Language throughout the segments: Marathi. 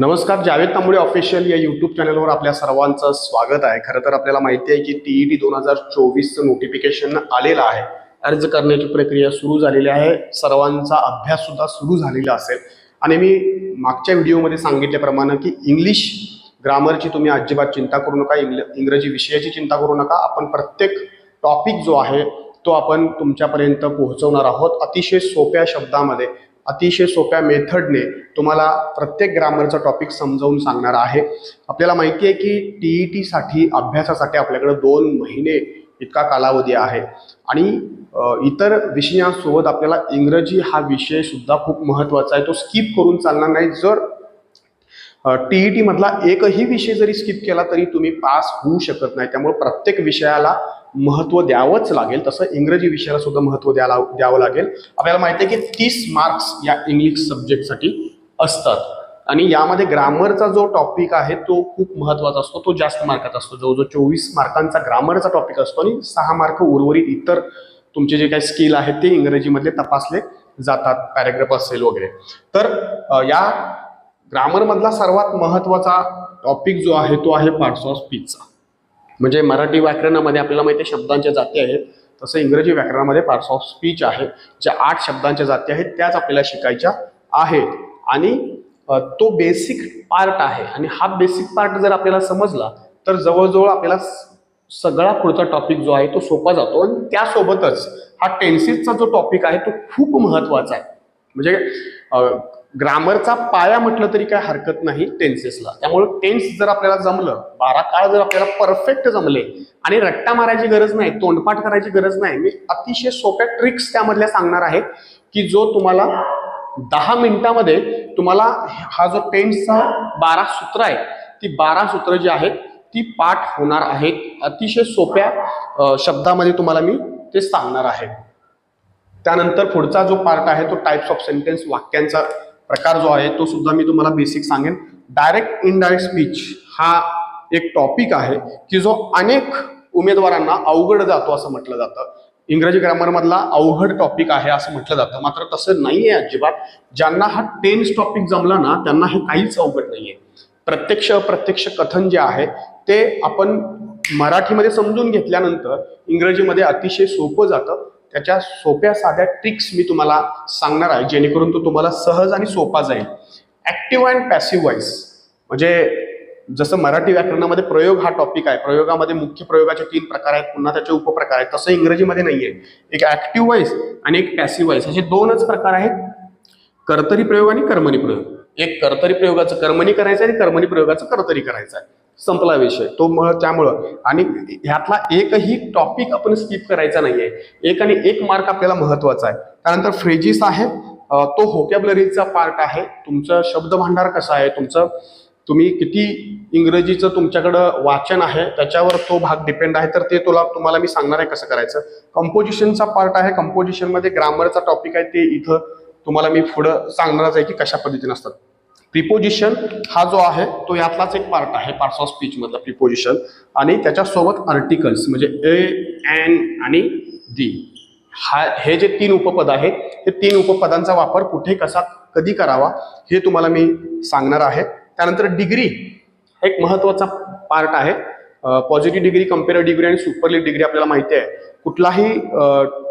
नमस्कार जावेद तांबोळे ऑफिशियल या यूट्यूब चॅनलवर आपल्या सर्वांचं स्वागत आहे. खरं तर आपल्याला माहिती आहे की टीईटी दोन हजार चोवीसचं नोटिफिकेशन आलेलं आहे. अर्ज करण्याची प्रक्रिया सुरू झालेली आहे. सर्वांचा अभ्यास सुद्धा सुरू झालेला असेल. आणि मी मागच्या व्हिडिओमध्ये सांगितल्याप्रमाणे की इंग्लिश ग्रामरची तुम्ही अजिबात चिंता करू नका. इंग्ल इंग्रजी विषयाची चिंता करू नका. आपण प्रत्येक टॉपिक जो आहे तो आपण तुमच्यापर्यंत पोहोचवणार आहोत. अतिशय सोप्या शब्दामध्ये. अतिशय सोप्या मेथडने तुम्हाला प्रत्येक ग्रामरचा टॉपिक समजावून सांगणार आहे. आपल्याला माहिती आहे की टी ई टीसाठी अभ्यासासाठी आपल्याकडे दोन महिने इतका कालावधी आहे. आणि इतर विषयांसोबत आपल्याला इंग्रजी हा विषय सुद्धा खूप महत्त्वाचा आहे. तो स्किप करून चालणार नाही. जर टी ई टीमधला एकही विषय जरी स्किप केला तरी तुम्ही पास होऊ शकत नाही. त्यामुळे प्रत्येक विषयाला महत्त्व द्यावंच लागेल. तसं इंग्रजी विषयाला सुद्धा महत्त्व द्यायला द्यावं लागेल. आपल्याला माहिती आहे की तीस मार्क्स या इंग्लिश सब्जेक्टसाठी असतात. आणि यामध्ये ग्रामरचा जो टॉपिक आहे तो खूप महत्त्वाचा असतो. तो जास्त मार्काचा असतो. जवळजवळ चोवीस मार्कांचा ग्रामरचा टॉपिक असतो आणि सहा मार्क उर्वरित इतर तुमचे जे काही स्किल आहेत ते इंग्रजीमधले तपासले जातात. पॅरेग्राफ असेल वगैरे. तर या ग्रामरमधला सर्वात महत्त्वाचा टॉपिक जो आहे तो आहे पार्ट्स ऑफ स्पीचचा म्हणजे मराठी व्याकरणामध्ये आपल्याला माहिती आहे शब्दांच्या जाती आहेत. तसं इंग्रजी व्याकरणामध्ये पार्ट्स ऑफ स्पीच आहे. ज्या आठ शब्दांच्या जाती आहेत त्याच आपल्याला शिकायच्या आहेत. आणि तो बेसिक पार्ट आहे. आणि हा बेसिक पार्ट जर आपल्याला समजला तर जवळजवळ आपल्याला सगळा पुढचा टॉपिक जो आहे तो सोपा जातो. आणि त्यासोबतच हा टेन्सिसचा जो टॉपिक आहे तो खूप महत्त्वाचा आहे. म्हणजे ग्रामरचा पाया म्हटलं तरी काय हरकत नाही टेन्सेसला. त्यामुळे टेन्स जर आपल्याला जमलं बारा काळ जर आपल्याला परफेक्ट जमले आणि रट्टा मारायची गरज नाही तोंडपाठ करायची गरज नाही मी अतिशय सोप्या ट्रिक्स त्यामधल्या सांगणार आहे की जो तुम्हाला दहा मिनिटामध्ये तुम्हाला हा जो टेन्सचा बारा सूत्र आहे ती बारा सूत्र जी आहेत ती पाठ होणार आहेत अतिशय सोप्या शब्दामध्ये तुम्हाला मी ते सांगणार आहे. त्यानंतर पुढचा जो पार्ट आहे तो टाइप्स ऑफ सेंटेन्स वाक्यांचा. प्रकार जो आहे तो सुद्धा मी तुम्हाला बेसिक सांगेन. डायरेक्ट इनडायरेक्ट स्पीच हा एक टॉपिक आहे की जो अनेक उमेदवारांना अवघड जातो असं म्हटलं जातं. इंग्रजी ग्रामरमधला अवघड टॉपिक आहे असं म्हटलं जातं. मात्र तसं नाही आहे अजिबात. ज्यांना हा टेन्स टॉपिक जमला ना त्यांना हे काहीच अवघड नाही आहे प्रत्यक्ष अप्रत्यक्ष कथन जे आहे ते आपण मराठीमध्ये समजून घेतल्यानंतर इंग्रजीमध्ये अतिशय सोपं जातं. त्याच्या सोप्या साध्या ट्रिक्स मी तुम्हाला सांगणार आहे जेणेकरून तो तुम्हाला सहज आणि सोपा जाईल. ऍक्टिव्ह अँड पॅसिव्ह व्हॉइस म्हणजे जसं मराठी व्याकरणामध्ये प्रयोग हा टॉपिक आहे. प्रयोगामध्ये मुख्य प्रयोगाचे तीन प्रकार आहेत पुन्हा त्याचे उपप्रकार आहेत. तसं इंग्रजीमध्ये नाहीये. एक ॲक्टिव्ह व्हॉइस आणि एक पॅसिव्ह व्हॉइस असे दोनच प्रकार आहेत. कर्तरी प्रयोग आणि कर्मणी प्रयोग. एक कर्तरी प्रयोगाचं कर्मणी करायचं आणि कर्मणी प्रयोगाचं कर्तरी करायचं आहे. संपला विषय. तो मग त्यामुळं. आणि ह्यातला एकही टॉपिक आपण स्किप करायचा नाहीये. एक आणि एक मार्क आपल्याला महत्त्वाचा आहे. त्यानंतर फ्रेजिस आहे तो होकॅबलरीचा पार्ट आहे. तुमचं शब्द भांडार कसा आहे? तुमचं तुम्ही किती इंग्रजीचं तुमच्याकडं वाचन आहे? त्याच्यावर तो भाग डिपेंड आहे. तर ते तुला तुम्हाला मी सांगणार आहे कसं करायचं. कंपोजिशनचा पार्ट आहे. कंपोजिशनमध्ये ग्रामरचा टॉपिक आहे. ते इथं तुम्हाला मी पुढं सांगणारच आहे की कशा पद्धतीने असतात. प्रिपोजिशन हा जो आहे तो यातलाच एक पार्ट आहे पार्ट्स ऑफ स्पीच मधला प्रिपोजिशन आणि त्याच्यासोबत आर्टिकल्स म्हणजे ए एन आणि दी हा हे जे तीन उपपद आहेत हे तीन उपपदांचा वापर कुठे कसा कधी करावा हे तुम्हाला मी सांगणार आहे. त्यानंतर डिग्री एक महत्त्वाचा पार्ट आहे. पॉझिटिव्ह डिग्री कंपेअर डिग्री आणि सुपरलिट डिग्री आपल्याला माहिती आहे. कुठलाही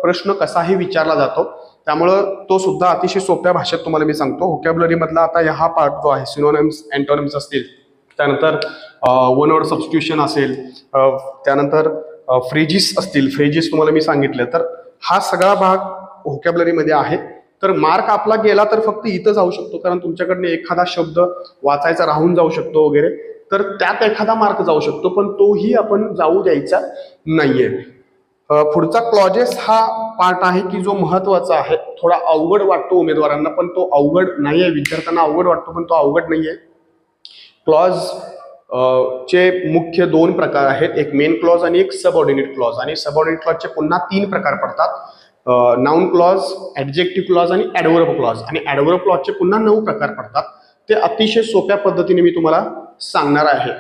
प्रश्न कसाही विचारला जातो त्यामुळं तो सुद्धा अतिशय सोप्या भाषेत तुम्हाला मी सांगतो. होकॅब्युलरीमधला आता हा पार्ट जो आहे सिनोनिम्स अँटोनिम्स असतील त्यानंतर वन वर्ड सबस्टिट्यूशन असेल त्यानंतर फ्रेजिस असतील फ्रेजिस तुम्हाला मी सांगितलं तर हा सगळा भाग व्होकॅब्युलरीमध्ये आहे. तर मार्क आपला गेला तर फक्त इथं जाऊ शकतो कारण तुमच्याकडनं एखादा शब्द वाचायचा राहून जाऊ शकतो वगैरे. तर त्यात एखादा मार्क जाऊ शकतो पण तोही आपण जाऊ द्यायचा नाहीये. पुढचा क्लॉजेस हा पार्ट आहे की जो महत्त्वाचा आहे. थोडा अवघड वाटतो उमेदवारांना पण तो अवघड नाहीये. विद्यार्थ्यांना अवघड वाटतो पण तो अवघड नाहीये. क्लॉज चे मुख्य दोन प्रकार आहेत. एक मेन क्लॉज आणि एक सबऑर्डिनेट क्लॉज आणि सबऑर्डिनेट क्लॉजचे पुन्हा तीन प्रकार पडतात. नाऊन क्लॉज ऍडजेक्टिव्ह क्लॉज आणि ऍडवर्ब क्लॉज आणि ऍडवर्ब क्लॉजचे पुन्हा नऊ प्रकार पडतात. ते अतिशय सोप्या पद्धतीने मी तुम्हाला सांगणार आहे.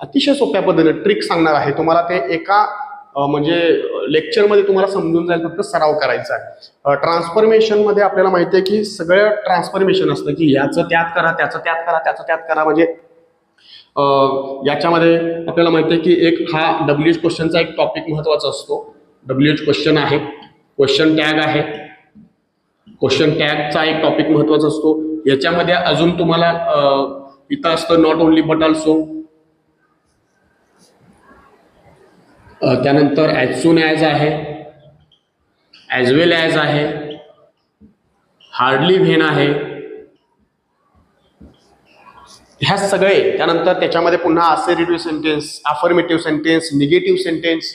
अतिशय सोप्या पद्धतीने ट्रिक सांगणार आहे. तुम्हाला ते एका म्हणजे लेक्चरमध्ये तुम्हाला समजून जाईल फक्त सराव करायचा आहे. ट्रान्सफॉर्मेशनमध्ये आपल्याला माहिती आहे की सगळं ट्रान्सफॉर्मेशन असतं की याचं त्यात करा त्याचं त्यात करा त्याचं त्यात करा. म्हणजे याच्यामध्ये आपल्याला माहिती आहे की एक हा डब्ल्यू एच क्वेश्चनचा एक टॉपिक महत्त्वाचा असतो. डब्ल्यू एच क्वेश्चन आहे. क्वेश्चन टॅग आहे. क्वेश्चन टॅगचा एक टॉपिक महत्त्वाचा असतो. याच्यामध्ये अजून तुम्हाला इथं असतं नॉट ओनली बट ऑल्सो त्यानंतर ॲज सून ॲज आहे ॲज वेल ॲज आहे हार्डली व्हेन आहे. ह्या सगळे त्यानंतर त्याच्यामध्ये पुन्हा assertive sentence affirmative sentence negative sentence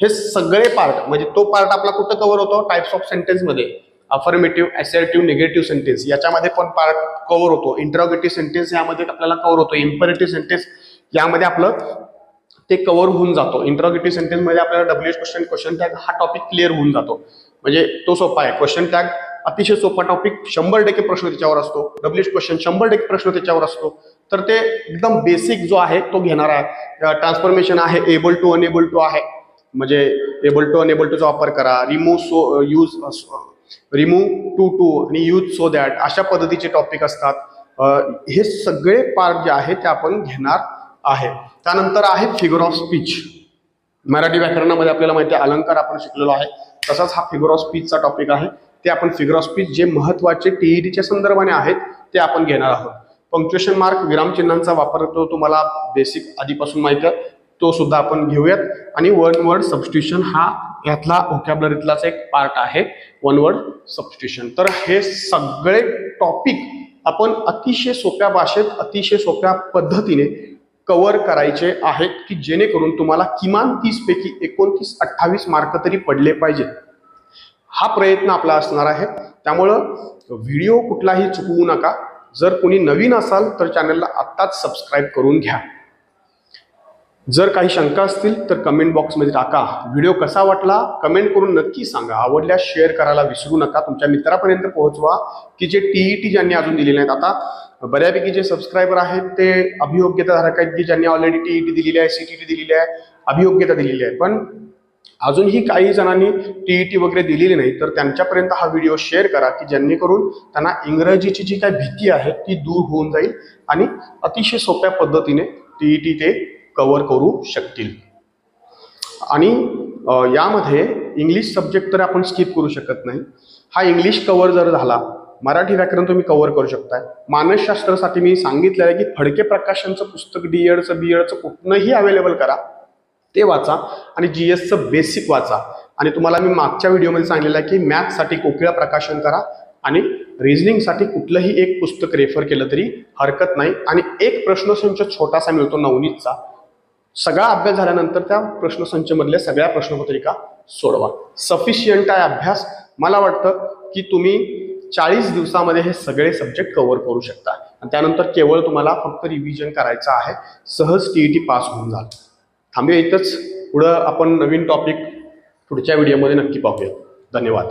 हे सगळे पार्ट म्हणजे तो पार्ट आपला कुठं कव्हर होतो? टाइप्स ऑफ सेंटेन्समध्ये अफर्मेटिव्ह ॲसर्टिव्ह निगेटिव्ह सेंटेन्स याच्यामध्ये पण पार्ट कव्हर होतो. इंटरॉगेटिव्ह सेंटेन्स यामध्ये आपल्याला कव्हर होतो. इम्परेटिव्ह सेंटेन्स यामध्ये आपलं ते कव्हर होऊन जातो. इंटरॉगेटिव्ह सेंटेन्समध्ये आपल्याला W H question question tag हा टॉपिक क्लिअर होऊन जातो. म्हणजे तो सोपा आहे. क्वेश्चन टॅग अतिशय सोपा टॉपिक शंभर टक्के प्रश्न त्याच्यावर असतो. डब्ल्यू एच क्वेश्चन शंभर टक्के प्रश्न त्याच्यावर असतो. तर ते एकदम बेसिक जो आहे तो घेणार आहे. ट्रान्सफॉर्मेशन आहे. एबल टू अनेबल टू आहे. म्हणजे एबल टू अनेबल टूचा वापर करा. Remove so use remove too to आणि यूज सो दॅट अशा पद्धतीचे टॉपिक असतात. हे सगळे पार्ट जे आहे ते आपण घेणार आहे. त्यानंतर आहे फिगर ऑफ स्पीच मराठी व्याकरणामध्ये आपल्याला माहिती आहे अलंकार आपण शिकलेलो आहे. तसाच हा फिगर ऑफ स्पीचचा टॉपिक आहे. ते आपण फिगर ऑफ स्पीच जे महत्त्वाचे टीईडीच्या संदर्भाने आहेत ते आपण घेणार आहोत. पंक्च्युएशन मार्क विरामचिन्हांचा वापर तो तुम्हाला बेसिक आधीपासून माहिती आहे. तो सुद्धा आपण घेऊयात. आणि वन वर्ड सबस्टिट्यूशन हा यातला व्होकॅबलरीतलाच एक पार्ट आहे वन वर्ड सबस्टिट्यूशन तर हे सगळे टॉपिक आपण अतिशय सोप्या भाषेत अतिशय सोप्या पद्धतीने कव्हर करायचे आहेत की जेणेकरून तुम्हाला किमान तीसपैकी एकोणतीस अठ्ठावीस मार्क तरी पडले पाहिजेत हा प्रयत्न आपला असणार आहे. त्यामुळं व्हिडिओ कुठलाही चुकवू नका. जर कोणी नवीन असाल तर चॅनलला आत्ताच सबस्क्राईब करून घ्या. जर काही शंका असतील तर कमेंट बॉक्समध्ये टाका. व्हिडिओ कसा वाटला? कमेंट करून नक्की सांगा. आवडल्यास शेअर करायला विसरू नका. तुमच्या मित्रापर्यंत पोहोचवा की जे टीईटी ज्यांनी अजून दिलेले आहेत आता बऱ्यापैकी जे सबस्क्रायबर आहेत ते अभियोग्यताधारक आहेत की ज्यांनी ऑलरेडी टीईटी दिलेली आहे सीटीटी दिलेली आहे अभियोग्यता दिलेली आहे. पण अजूनही काही जणांनी टीईटी वगैरे दिलेली नाही तर त्यांच्यापर्यंत हा व्हिडिओ शेअर करा की जेणेकरून त्यांना इंग्रजीची जी काही भीती आहे ती दूर होऊन जाईल आणि अतिशय सोप्या पद्धतीने टीईटी ते कव्हर करू शकतील. आणि यामध्ये इंग्लिश सब्जेक्ट तर आपण स्किप करू शकत नाही. हा इंग्लिश कव्हर जर झाला मराठी व्याकरण तुम्ही कव्हर करू शकताय. मानसशास्त्रासाठी मी सांगितलेलं आहे की फडके प्रकाशनचं पुस्तक डी एडचं बी एडचं कुठनंही अवेलेबल करा. ते वाचा आणि जी एसचं बेसिक वाचा. आणि तुम्हाला मी मागच्या व्हिडिओमध्ये सांगितलेलं आहे की मॅथ्ससाठी कोकिळा प्रकाशन करा आणि रिझनिंगसाठी कुठलंही एक पुस्तक रेफर केलं तरी हरकत नाही. आणि एक प्रश्नसंच छोटासा मिळतो नवनीतचा. सगळा अभ्यास झाल्यानंतर त्या प्रश्नसंचमधल्या सगळ्या प्रश्नपत्रिका सोडवा. सफिशियंट आहे अभ्यास. मला वाटतं की तुम्ही चाळीस दिवसामध्ये हे सगळे सब्जेक्ट कव्हर करू शकता. आणि त्यानंतर केवळ तुम्हाला फक्त रिव्हिजन करायचं आहे. सहज टी पास होऊन जाल. थांबूया इथंच. पुढं आपण नवीन टॉपिक पुढच्या व्हिडिओमध्ये नक्की पाहूया. धन्यवाद.